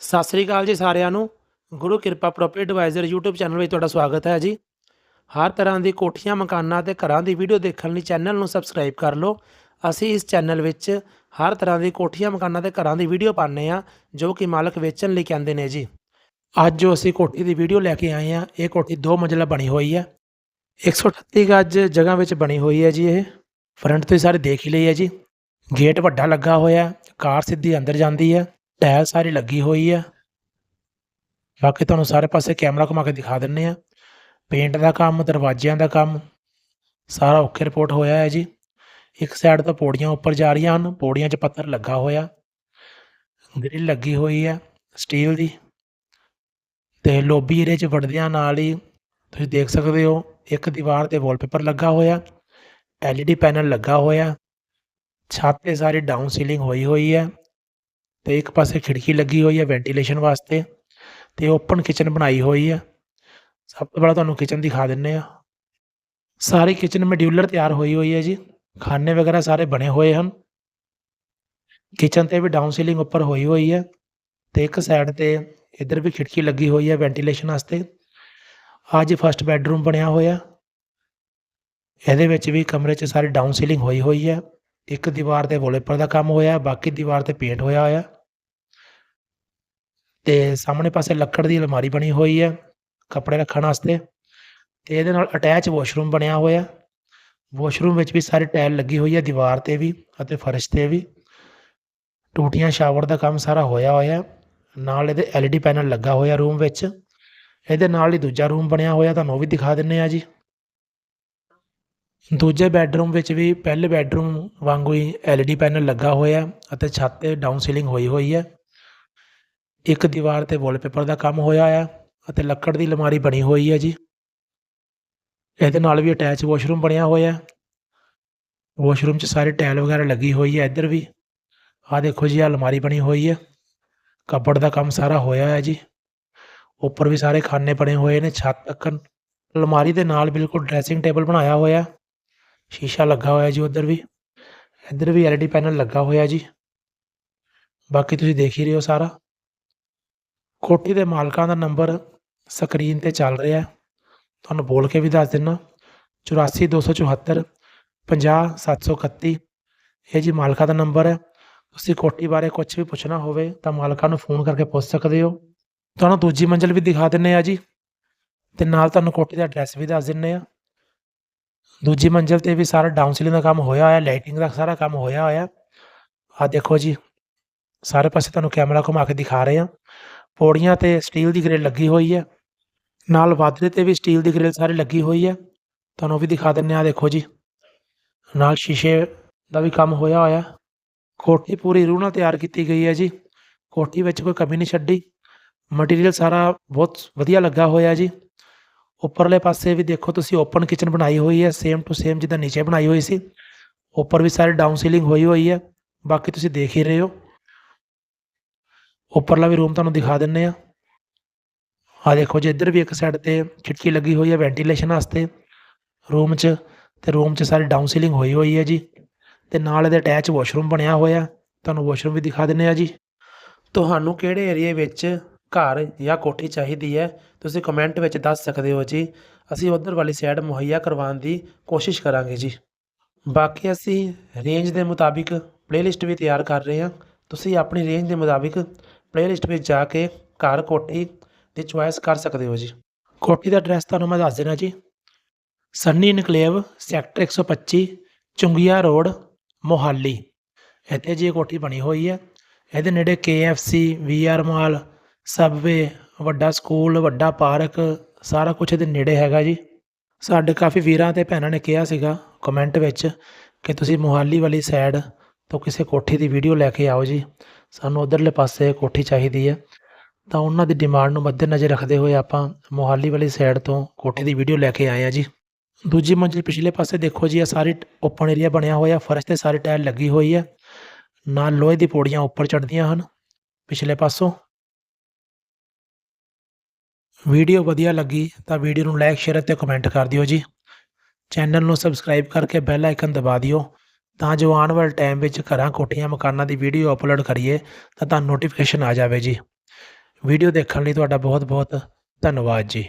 ਸਤਿ ਸ੍ਰੀ ਅਕਾਲ ਜੀ ਸਾਰਿਆਂ ਨੂੰ। ਗੁਰੂ ਕਿਰਪਾ ਪ੍ਰੋਪਰਟੀ ਐਡਵਾਈਜ਼ਰ YouTube ਚੈਨਲ ਵਿੱਚ ਤੁਹਾਡਾ ਸਵਾਗਤ ਹੈ ਜੀ। ਹਰ ਤਰ੍ਹਾਂ ਦੀ ਕੋਠੀਆਂ, ਮਕਾਨਾਂ ਤੇ ਘਰਾਂ ਦੀ ਵੀਡੀਓ ਦੇਖਣ ਲਈ ਚੈਨਲ ਨੂੰ ਸਬਸਕ੍ਰਾਈਬ ਕਰ ਲਓ। ਅਸੀਂ ਇਸ ਚੈਨਲ ਵਿੱਚ ਹਰ ਤਰ੍ਹਾਂ ਦੀ ਕੋਠੀਆਂ, ਮਕਾਨਾਂ ਤੇ ਘਰਾਂ ਦੀ ਵੀਡੀਓ ਪਾਉਂਦੇ ਆ ਜੋ ਕਿ ਮਾਲਕ ਵੇਚਣ ਲਈ ਕਹਿੰਦੇ ਨੇ ਜੀ। ਅੱਜ ਜੋ ਅਸੀਂ ਕੋਠੀ ਦੀ ਵੀਡੀਓ ਲੈ ਕੇ ਆਏ ਆ ਇਹ ਕੋਠੀ ਦੋ ਮੰਜ਼ਿਲਾ ਬਣੀ ਹੋਈ ਹੈ। 138 ਗੱਜ ਜਗ੍ਹਾ ਵਿੱਚ ਬਣੀ ਹੋਈ ਹੈ ਜੀ ਇਹ। ਫਰੰਟ ਤੋਂ ਹੀ ਸਾਰੇ ਦੇਖ ਹੀ ਲਈ ਹੈ ਜੀ। ਗੇਟ ਵੱਡਾ ਲੱਗਾ ਹੋਇਆ, ਕਾਰ ਸਿੱਧੀ ਅੰਦਰ ਜਾਂਦੀ ਹੈ। ਟਾਇਲ ਸਾਰੀ ਲੱਗੀ ਹੋਈ ਹੈ ਬਾਕੀ ਤੁਹਾਨੂੰ ਸਾਰੇ ਪਾਸੇ ਕੈਮਰਾ ਘੁਮਾ ਕੇ ਦਿਖਾ ਦਿੰਨੇ ਆ। ਪੇਂਟ ਦਾ ਕੰਮ, ਦਰਵਾਜ਼ਿਆਂ ਦਾ ਕੰਮ, ਸਾਰਾ ਓਕੇ ਰਿਪੋਰਟ ਹੋਇਆ ਹੈ ਜੀ। ਇੱਕ ਸਾਈਡ ਤੋਂ ਪੌੜੀਆਂ ਉੱਪਰ ਜਾ ਰਹੀਆਂ ਹਨ, ਪੌੜੀਆਂ 'ਚ ਪੱਥਰ ਲੱਗਾ ਹੋਇਆ। ਗ੍ਰਿਲ ਲੱਗੀ ਹੋਈ ਹੈ ਸਟੀਲ ਦੀ। ਤੇ ਲੋਬੀ ਏਰੀਆ 'ਚ ਵੜਦਿਆਂ ਨਾਲ ਹੀ ਤੁਸੀਂ ਦੇਖ ਸਕਦੇ ਹੋ, ਇੱਕ ਦੀਵਾਰ ਤੇ ਵਾਲਪੇਪਰ ਲੱਗਾ ਹੋਇਆ, LED ਪੈਨਲ ਲੱਗਾ ਹੋਇਆ। ਛੱਤ ਤੇ ਸਾਰੀ ਡਾਊਨ ਸੀਲਿੰਗ ਹੋਈ ਹੋਈ ਹੈ। ਤੇ ਇੱਕ ਪਾਸੇ ਖਿੜਕੀ ਲੱਗੀ ਹੋਈ ਹੈ ਵੈਂਟੀਲੇਸ਼ਨ ਵਾਸਤੇ ਤੇ ਓਪਨ ਕਿਚਨ ਬਣਾਈ ਹੋਈ ਹੈ। ਸਭ ਤੋਂ ਪਹਿਲਾਂ ਤੁਹਾਨੂੰ ਕਿਚਨ ਦਿਖਾ ਦਿੰਨੇ ਆ ਸਾਰੀ ਕਿਚਨ ਮੋਡਿਊਲਰ ਤਿਆਰ ਹੋਈ ਹੋਈ ਹੈ ਜੀ। ਖਾਨੇ ਵਗੈਰਾ ਸਾਰੇ ਬਣੇ ਹੋਏ ਹਨ। ਕਿਚਨ ਤੇ ਵੀ ਡਾਊਨ ਸੀਲਿੰਗ ਉੱਪਰ ਹੋਈ ਹੋਈ ਹੈ ਤੇ ਇੱਕ ਸਾਈਡ ਤੇ ਇੱਧਰ ਵੀ ਖਿੜਕੀ ਲੱਗੀ ਹੋਈ ਹੈ ਵੈਂਟੀਲੇਸ਼ਨ ਵਾਸਤੇ। ਅੱਜ ਫਸਟ ਬੈੱਡਰੂਮ ਬਣਿਆ ਹੋਇਆ। ਇਹਦੇ ਵਿੱਚ ਵੀ ਕਮਰੇ 'ਚ ਸਾਰੀ ਡਾਊਨ ਸੀਲਿੰਗ ਹੋਈ ਹੋਈ ਹੈ। ਇੱਕ ਦੀਵਾਰ ਤੇ ਵਾਲਪੇਪਰ ਦਾ ਕੰਮ ਹੋਇਆ, ਬਾਕੀ ਦੀਵਾਰ ਤੇ ਪੇਂਟ ਹੋਇਆ ਹੋਇਆ। ਤੇ ਸਾਹਮਣੇ ਪਾਸੇ ਲੱਕੜ ਦੀ ਅਲਮਾਰੀ ਬਣੀ ਹੋਈ ਹੈ, ਕੱਪੜੇ ਰੱਖਣ ਵਾਸਤੇ ਤੇ ਇਹਦੇ ਨਾਲ ਅਟੈਚ ਵਾਸ਼ਰੂਮ ਬਣਿਆ ਹੋਇਆ। ਵਾਸ਼ਰੂਮ ਵਿੱਚ ਵੀ ਸਾਰੀ ਟਾਇਲ ਲੱਗੀ ਹੋਈ ਹੈ, ਦੀਵਾਰ ਤੇ ਵੀ ਅਤੇ ਫਰਸ਼ ਤੇ ਵੀ। ਟੂਟੀਆਂ ਸ਼ਾਵਰ ਦਾ ਕੰਮ ਸਾਰਾ ਹੋਇਆ ਹੋਇਆ ਨਾਲ ਇਹਦੇ LED ਪੈਨਲ ਲੱਗਾ ਹੋਇਆ ਰੂਮ ਵਿੱਚ। ਇਹਦੇ ਨਾਲ ਹੀ ਦੂਜਾ ਰੂਮ ਬਣਿਆ ਹੋਇਆ, ਤੁਹਾਨੂੰ ਉਹ ਵੀ ਦਿਖਾ ਦਿੰਨੇ ਆ ਜੀ। ਦੂਜੇ ਬੈੱਡਰੂਮ ਵਿੱਚ ਵੀ ਪਹਿਲੇ ਬੈੱਡਰੂਮ ਵਾਂਗੂ ਹੀ LED ਪੈਨਲ ਲੱਗਾ ਹੋਇਆ ਅਤੇ ਛੱਤ ਤੇ ਡਾਊਨ ਸੀਲਿੰਗ ਹੋਈ ਹੋਈ ਹੈ। ਇੱਕ ਦੀਵਾਰ ਤੇ ਵਾਲਪੇਪਰ ਦਾ ਕੰਮ ਹੋਇਆ ਆ ਅਤੇ ਲੱਕੜ ਦੀ ਅਲਮਾਰੀ ਬਣੀ ਹੋਈ ਹੈ ਜੀ। ਇਹਦੇ ਨਾਲ ਵੀ ਅਟੈਚ ਵਾਸ਼ਰੂਮ ਬਣਿਆ ਹੋਇਆ। ਵਾਸ਼ਰੂਮ 'ਚ ਸਾਰੇ ਟਾਇਲ ਵਗੈਰਾ ਲੱਗੀ ਹੋਈ ਹੈ ਇੱਧਰ ਵੀ। ਆਹ ਦੇਖੋ ਜੀ, ਆਹ ਅਲਮਾਰੀ ਬਣੀ ਹੋਈ ਹੈ ਕਬੜ ਦਾ ਕੰਮ ਸਾਰਾ ਹੋਇਆ ਹੈ ਜੀ। ਉੱਪਰ ਵੀ ਸਾਰੇ ਖਾਨੇ ਬਣੇ ਹੋਏ ਨੇ, ਛੱਤ ਤੱਕ ਅਲਮਾਰੀ ਦੇ ਨਾਲ ਬਿਲਕੁਲ ਡਰੈਸਿੰਗ ਟੇਬਲ ਬਣਾਇਆ ਹੋਇਆ। ਸ਼ੀਸ਼ਾ ਲੱਗਾ ਹੋਇਆ ਜੀ ਉਧਰ ਵੀ। ਇੱਧਰ ਵੀ LED ਪੈਨਲ ਲੱਗਾ ਹੋਇਆ ਜੀ। ਬਾਕੀ ਤੁਸੀਂ ਦੇਖ ਹੀ ਰਹੇ ਹੋ ਸਾਰਾ। ਕੋਠੀ ਦੇ ਮਾਲਕਾਂ ਦਾ ਨੰਬਰ ਸਕਰੀਨ ਤੇ ਚੱਲ ਰਿਹਾ ਤੁਹਾਨੂੰ ਬੋਲ ਕੇ ਵੀ ਦੱਸ ਦਿੰਨਾ। 84274 50731 ਇਹ ਜੀ ਮਾਲਕਾਂ ਦਾ ਨੰਬਰ ਹੈ। ਤੁਸੀਂ ਕੋਠੀ ਬਾਰੇ ਕੁਝ ਵੀ ਪੁੱਛਣਾ ਹੋਵੇ ਤਾਂ ਮਾਲਕਾਂ ਨੂੰ ਫੋਨ ਕਰਕੇ ਪੁੱਛ ਸਕਦੇ ਹੋ। ਤੁਹਾਨੂੰ ਦੂਜੀ ਮੰਜ਼ਿਲ ਵੀ ਦਿਖਾ ਦਿੰਨੇ ਆ ਜੀ। ਤੇ ਨਾਲ ਤੁਹਾਨੂੰ ਕੋਠੀ ਦਾ ਐਡਰੈਸ ਵੀ ਦੱਸ ਦਿੰਨੇ ਆ। ਦੂਜੀ ਮੰਜ਼ਿਲ ਤੇ ਵੀ ਸਾਰਾ ਡਾਊਨ ਸੀਲਿੰਗ ਦਾ ਕੰਮ ਹੋਇਆ ਹੋਇਆ ਲਾਈਟਿੰਗ ਦਾ ਸਾਰਾ ਕੰਮ ਹੋਇਆ ਹੋਇਆ। ਆ ਦੇਖੋ ਜੀ। ਸਾਰੇ ਪਾਸੇ ਤੁਹਾਨੂੰ ਕੈਮਰਾ ਘੁਮਾ ਕੇ ਦਿਖਾ ਰਹੇ ਆ ਪੌੜੀਆਂ ਤੇ ਸਟੀਲ ਦੀ ਗ੍ਰਿਲ ਲੱਗੀ ਹੋਈ ਹੈ। ਨਾਲ ਵਾਧਰੇ ਤੇ ਵੀ ਸਟੀਲ ਦੀ ਗ੍ਰਿਲ ਸਾਰੀ ਲੱਗੀ ਹੋਈ ਹੈ। ਤੁਹਾਨੂੰ ਵੀ ਦਿਖਾ ਦਿੰਨੇ ਆ ਦੇਖੋ ਜੀ। ਨਾਲ ਸ਼ੀਸ਼ੇ ਦਾ ਵੀ ਕੰਮ ਹੋਇਆ ਹੋਇਆ। ਕੋਠੀ ਪੂਰੀ ਰੂਹ ਨਾਲ ਤਿਆਰ ਕੀਤੀ ਗਈ ਹੈ ਜੀ। ਕੋਠੀ ਵਿੱਚ ਕੋਈ ਕਮੀ ਨਹੀਂ ਛੱਡੀ। ਮਟੀਰੀਅਲ ਸਾਰਾ ਬਹੁਤ ਵਧੀਆ ਲੱਗਾ ਹੋਇਆ ਜੀ। ਉੱਪਰਲੇ ਪਾਸੇ ਵੀ ਦੇਖੋ ਤੁਸੀਂ ਓਪਨ ਕਿਚਨ ਬਣਾਈ ਹੋਈ ਹੈ। ਸੇਮ ਟੂ ਸੇਮ ਜਿੱਦਾਂ ਨੀਚੇ ਬਣਾਈ ਹੋਈ ਸੀ। ਉੱਪਰ ਵੀ ਸਾਰੀ ਡਾਊਨ ਸੀਲਿੰਗ ਹੋਈ ਹੋਈ ਹੈ। ਬਾਕੀ ਤੁਸੀਂ ਦੇਖ ਹੀ ਰਹੇ ਹੋ। ਉੱਪਰਲਾ ਵੀ ਰੂਮ ਤੁਹਾਨੂੰ ਦਿਖਾ ਦਿੰਨੇ ਆ। ਆ ਦੇਖੋ ਜੀ, ਇੱਧਰ ਵੀ ਇੱਕ ਸਾਈਡ ਤੇ ਖਿੜਕੀ ਲੱਗੀ ਹੋਈ ਹੈ ਵੈਂਟੀਲੇਸ਼ਨ ਵਾਸਤੇ ਰੂਮ 'ਚ ਤੇ ਰੂਮ 'ਚ ਸਾਰੀ ਡਾਊਨ ਸੀਲਿੰਗ ਹੋਈ ਹੋਈ ਹੈ ਜੀ। ਤੇ ਨਾਲ ਇਹਦੇ ਅਟੈਚ ਵਾਸ਼ਰੂਮ ਬਣਿਆ ਹੋਇਆ। ਤੁਹਾਨੂੰ ਵਾਸ਼ਰੂਮ ਵੀ ਦਿਖਾ ਦਿੰਨੇ ਆ ਜੀ। ਤੁਹਾਨੂੰ ਕਿਹੜੇ ਏਰੀਏ ਵਿੱਚ ਘਰ ਜਾਂ ਕੋਠੀ ਚਾਹੀਦੀ ਹੈ, ਤੁਸੀਂ ਕਮੈਂਟ ਵਿੱਚ ਦੱਸ ਸਕਦੇ ਹੋ ਜੀ। ਅਸੀਂ ਉਧਰ ਵਾਲੀ ਸਾਈਡ ਮੁਹੱਈਆ ਕਰਵਾਉਣ ਦੀ ਕੋਸ਼ਿਸ਼ ਕਰਾਂਗੇ ਜੀ। ਬਾਕੀ ਅਸੀਂ ਰੇਂਜ ਦੇ ਮੁਤਾਬਿਕ ਪਲੇਲਿਸਟ ਵੀ ਤਿਆਰ ਕਰ ਰਹੇ ਹਾਂ। ਤੁਸੀਂ ਆਪਣੀ ਰੇਂਜ ਦੇ ਮੁਤਾਬਿਕ ਪਲੇਲਿਸਟ ਵਿੱਚ ਜਾ ਕੇ ਘਰ ਕੋਠੀ ਦੀ ਚੁਆਇਸ ਕਰ ਸਕਦੇ ਹੋ ਜੀ। ਕੋਠੀ ਦਾ ਐਡਰੈਸ ਤੁਹਾਨੂੰ ਮੈਂ ਦੱਸ ਦੇਣਾ ਜੀ। ਸੰਨੀ ਇਨਕਲੇਵ ਸੈਕਟਰ 125 ਚੁੰਗੀਆ ਰੋਡ, ਮੋਹਾਲੀ। ਇੱਥੇ ਜੀ ਇਹ ਕੋਠੀ ਬਣੀ ਹੋਈ ਹੈ। ਇਹਦੇ ਨੇੜੇ KFC VR ਮਾਲ ਸਬਵੇ ਵੱਡਾ ਸਕੂਲ ਵੱਡਾ ਪਾਰਕ ਸਾਰਾ ਕੁਝ ਇਹਦੇ ਨੇੜੇ ਹੈਗਾ ਜੀ। ਸਾਡੇ ਕਾਫੀ ਵੀਰਾਂ ਤੇ ਭੈਣਾਂ ਨੇ ਕਿਹਾ ਸੀਗਾ ਕਮੈਂਟ ਵਿੱਚ ਕਿ ਤੁਸੀਂ ਮੋਹਾਲੀ ਵਾਲੀ ਸਾਈਡ ਤੋਂ ਕਿਸੇ ਕੋਠੀ ਦੀ ਵੀਡੀਓ ਲੈ ਕੇ ਆਓ ਜੀ। ਸਾਨੂੰ ਉਧਰਲੇ ਪਾਸੇ ਕੋਠੀ ਚਾਹੀਦੀ ਹੈ। ਤਾਂ ਉਹਨਾਂ ਦੀ ਡਿਮਾਂਡ ਨੂੰ ਮੱਦੇਨਜ਼ਰ ਰੱਖਦੇ ਹੋਏ ਆਪਾਂ ਮੋਹਾਲੀ ਵਾਲੀ ਸਾਈਡ ਤੋਂ ਕੋਠੀ ਦੀ ਵੀਡੀਓ ਲੈ ਕੇ ਆਏ ਆ ਜੀ। ਦੂਜੀ ਮੰਜ਼ਿਲ ਪਿਛਲੇ ਪਾਸੇ ਦੇਖੋ ਜੀ ਇਹ ਸਾਰੀ ਓਪਨ ਏਰੀਆ ਬਣਿਆ ਹੋਇਆ, ਫਰਸ਼ ਤੇ ਸਾਰੀ ਟਾਇਲ ਲੱਗੀ ਹੋਈ ਹੈ। ਨਾਲ ਲੋਹੇ ਦੀ ਪੌੜੀਆਂ ਉੱਪਰ ਚੜ੍ਹਦੀਆਂ ਹਨ। ਪਿਛਲੇ ਪਾਸੋਂ। ਵੀਡੀਓ ਵਧੀਆ ਲੱਗੀ ਤਾਂ ਵੀਡੀਓ ਨੂੰ ਲਾਈਕ ਸ਼ੇਅਰ ਅਤੇ ਕਮੈਂਟ ਕਰ ਦਿਓ ਜੀ। ਚੈਨਲ ਨੂੰ ਸਬਸਕ੍ਰਾਈਬ ਕਰਕੇ ਬੈਲ ਆਈਕਨ ਦਬਾ ਦਿਓ। ਤਾਂ ਜੋ ਆਉਣ ਵਾਲੇ ਟਾਈਮ ਵਿੱਚ ਘਰਾਂ, ਕੋਠੀਆਂ, ਮਕਾਨਾਂ ਦੀ ਵੀਡੀਓ ਅਪਲੋਡ ਕਰੀਏ, ਤਾਂ ਤੁਹਾਨੂੰ ਨੋਟੀਫਿਕੇਸ਼ਨ ਆ ਜਾਵੇ ਜੀ। ਵੀਡੀਓ ਦੇਖਣ ਲਈ ਤੁਹਾਡਾ ਬਹੁਤ ਬਹੁਤ ਧੰਨਵਾਦ ਜੀ।